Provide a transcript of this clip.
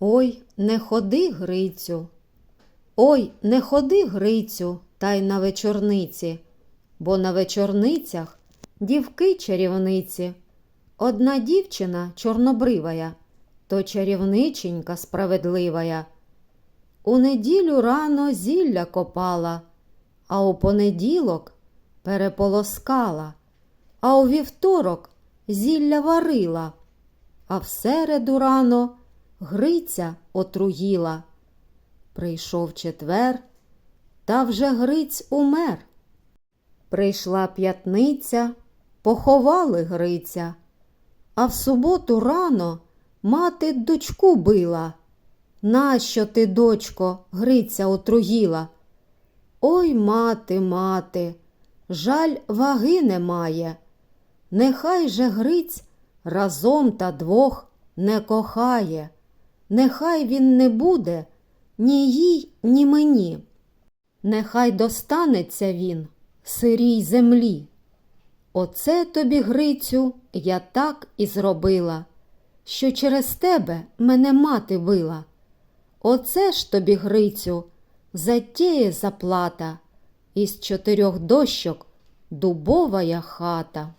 Ой, не ходи, Грицю. Ой, не ходи, Грицю, та й на вечорниці, бо на вечорницях дівки чарівниці. Одна дівчина чорнобривая, то чарівниченька справедливая. У неділю рано зілля копала, а у понеділок переполоскала, а у вівторок зілля варила, а в середу рано Гриця отруїла. Прийшов четвер, та вже Гриць умер. Прийшла п'ятниця, поховали Гриця, а в суботу рано мати дочку била. Нащо ти, дочко, Гриця отруїла? Ой, мати, мати, жаль ваги немає. Нехай же Гриць разом та двох не кохає. Нехай він не буде ні їй, ні мені. Нехай достанеться він сирій землі. Оце тобі, Грицю, я так і зробила, що через тебе мене мати била. Оце ж тобі, Грицю, затіє заплата, із чотирьох дощок дубовая хата.